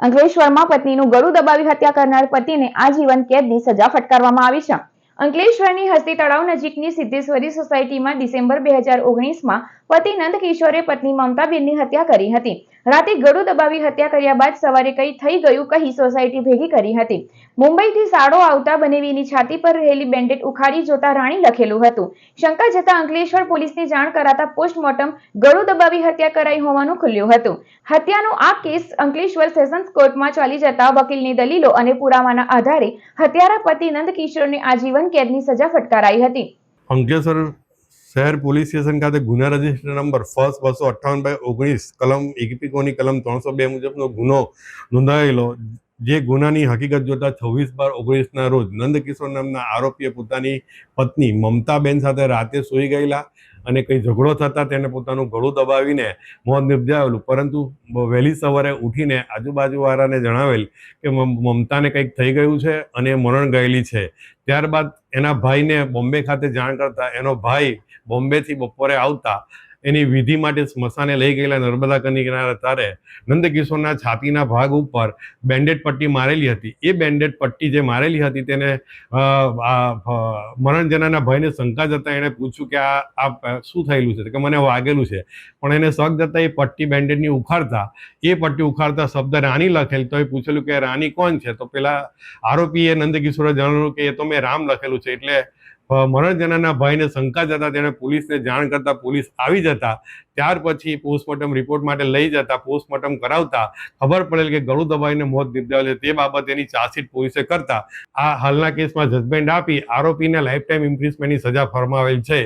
અંકલેશ્વરમાં પત્નીનું ગળું દબાવી હત્યા કરનાર પતિને આજીવન કેદની સજા ફટકારવામાં આવી છે. અંકલેશ્વરની હસ્તી તળાવ નજીકની સિદ્ધેશ્વરી સોસાયટીમાં ડિસેમ્બર બે હજાર ઓગણીસમાં પતિ નંદ કિશોરે પત્ની મમતાબેનની હત્યા કરી હતી. રાતે ગળું દબાવી હત્યા કર્યા બાદ સવારે કંઈ થઈ ગયું કહી સોસાયટી ભેગી કરી હતી. મુંબઈથી સાડો આવતા બનેવીની છાતી પર રહેલી બેન્ડેડ ઉખાડી જોતા રાણી લખેલું હતું. શંકા જતા અંકલેશ્વર પોલીસને જાણ કરાતા પોસ્ટમોર્ટમ ગળું દબાવી હત્યા કરાઈ હોવાનું ખુલ્યું હતું. હત્યાનો આ કેસ અંકલેશ્વર સેશન્સ કોર્ટમાં ચાલી જતા વકીલની દલીલો અને પુરાવાના આધારે હત્યારા પતિ નંદ કિશોરને આજીવન કેદની સજા ફટકારાઈ હતી. અંકલેશ્વર શહેર પોલીસ સ્ટેશન ખાતે ગુના રજિસ્ટર નંબર ફર્સ્ટ બસો અઠ્ઠાવન બાય ઓગણીસ કલમ એકપીકોની કલમ ત્રણસો બે મુજબનો ગુનો નોંધાયેલો જે ગુનાની હકીકત જોતા છવ્વીસ બાર ઓગણીસના રોજ નંદકિશોર નામના આરોપીએ પોતાની પત્ની મમતાબેન સાથે રાતે સૂઈ ગયેલા અને કંઈ ઝઘડો થતાં તેને પોતાનું ગળું દબાવીને મોત નિપજાવેલું. પરંતુ વહેલી સવારે ઉઠીને આજુબાજુવાળાને જણાવેલ કે મમ- મમતાને કંઈક થઈ ગયું છે અને મરણ ગયેલી છે. ત્યારબાદ એના ભાઈને બોમ્બે ખાતે જાણ કરતા એનો ભાઈ બોમ્બેથી બપોરે આવતા એની વિધિ માટે સ્મશાને લઈ ગયેલા નર્મદા કિનારે તારે નંદકિશોરના છાતીના ભાગ ઉપર બેન્ડેડ પટ્ટી મારેલી હતી. એ બેન્ડેડ પટ્ટી જે મારેલી હતી તેને મરણજનાના ભાઈને શંકા જતાં એણે પૂછ્યું કે આ આ શું થયેલું છે? કે મને વાગેલું છે. પણ એને શક જતાં એ પટ્ટી બેન્ડેડની ઉખાડતા, એ પટ્ટી ઉખાડતા શબ્દ રાણી લખેલ તો એ પૂછેલું કે રાણી કોણ છે? તો પેલા આરોપીએ નંદકિશોરે જણાવ્યું કે એ તો મેં રામ લખેલું છે. એટલે મરણ જનાના ભાઈને શંકા જતા તેણે પોલીસને જાણ કરતા પોલીસ આવી જતા, ત્યાર પછી પોસ્ટમોર્ટમ રિપોર્ટ માટે લઈ જતા, પોસ્ટમોર્ટમ કરાવતા, ખબર પડેલ કે ગળું દબાઈને મોત નિપજાવેલ તે બાબતે એની ચાર્જશીટ પોલીસે કરતા. આ હાલના કેસમાં જજમેન્ટ આપી આરોપીને લાઈફ ટાઈમ ઇમ્પ્રિઝમેન્ટની સજા ફરમાવેલ છે.